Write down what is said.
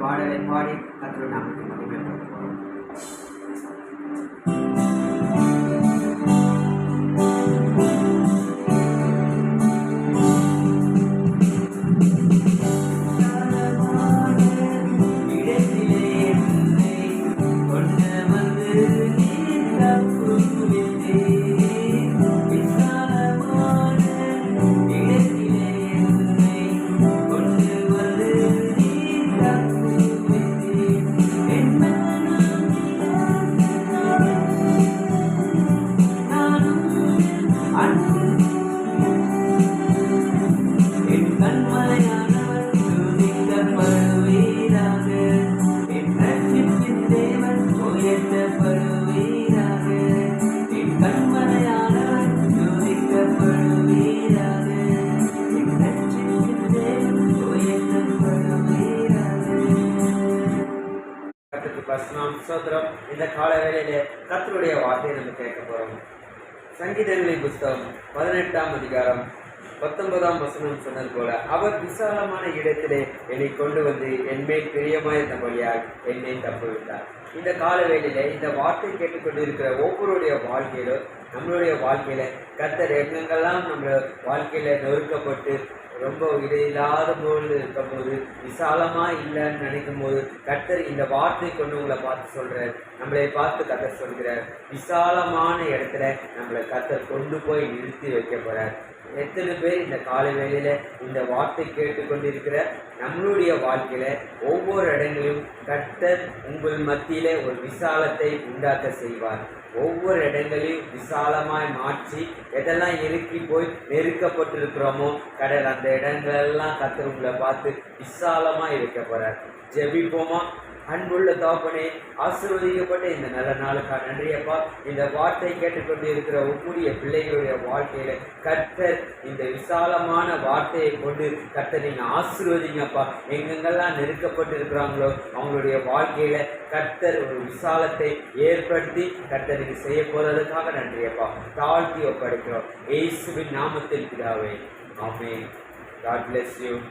பாடலை பாடி கத்திர நாமத்தை மகிமைப்படுத்துவோம். பஸ்னாம் சோத்திரம் இந்த கால வேளையிலே கர்த்தருடைய வார்த்தையை நம்ம கேட்க போறோம். சங்கீதங்களின் புஸ்தகம் பதினெட்டாம் அதிகாரம் பத்தொன்பதாம் வசனம் சொன்னது போல அவர் விசாலமான இடத்திலே என்னை கொண்டு வந்து என்மேல் பிரியமாயிருந்தபடியால் என்னை தப்புவிட்டார் இந்த கால இந்த வார்த்தை கேட்டுக்கொண்டு இருக்கிற ஒவ்வொருடைய வாழ்க்கையிலும் நம்மளுடைய வாழ்க்கையில கத்தர் எங்கெங்கெல்லாம் நம்ம வாழ்க்கையில நொறுக்கப்பட்டு ரொம்ப இடையில்லாத போல் இருக்கும்போது விசாலமாக இல்லைன்னு நினைக்கும் போது கர்த்தர் இந்த வார்த்தை கொண்டு உங்களை பார்த்து சொல்கிறார் நம்மளை பார்த்து கர்த்தர் சொல்கிறார். விசாலமான இடத்துல நம்மளை கர்த்தர் கொண்டு போய் நிறுத்தி வைக்க போகிறார் எத்தனை பேர் இந்த காலை வேளையில் இந்த வார்த்தை கேட்டுக்கொண்டிருக்கிற நம்மளுடைய வாழ்க்கையில் ஒவ்வொரு இடங்களிலும் கர்த்தர் உங்கள் மத்தியில் ஒரு விசாலத்தை உண்டாக்க செய்வார். ஒவ்வொரு இடங்களையும் விசாலமாய் மாற்றி எதெல்லாம் இறுக்கி போய் நெருக்கப்பட்டிருக்கிறோமோ கடல் அந்த இடங்களெல்லாம் கர்த்தர் பார்த்து விசாலமாக இருக்க போகிறார் ஜெபிப்போமா? அன்புள்ள தாப்பனே ஆசீர்வதிக்கப்பட்ட இந்த நல்ல நாளுக்காக நன்றியப்பா இந்த வார்த்தை கேட்டுக்கொண்டு இருக்கிற ஒவ்வொரு பிள்ளைகளுடைய வாழ்க்கையில கர்த்தர் இந்த விசாலமான வார்த்தையை கொண்டு கர்த்தர் நீங்க ஆசீர்வதிங்கப்பா எங்கெங்கெல்லாம் நெருக்கப்பட்டு இருக்கிறாங்களோ அவங்களுடைய வாழ்க்கையில கர்த்தர் ஒரு விசாலத்தை ஏற்படுத்தி கர்த்தருக்கு செய்ய போறதுக்காக நன்றியப்பா தாழ்த்தி ஒப்படைக்கிறோம். ஏசுவின் நாமத்தில் பிதாவே. ஆமே God bless you.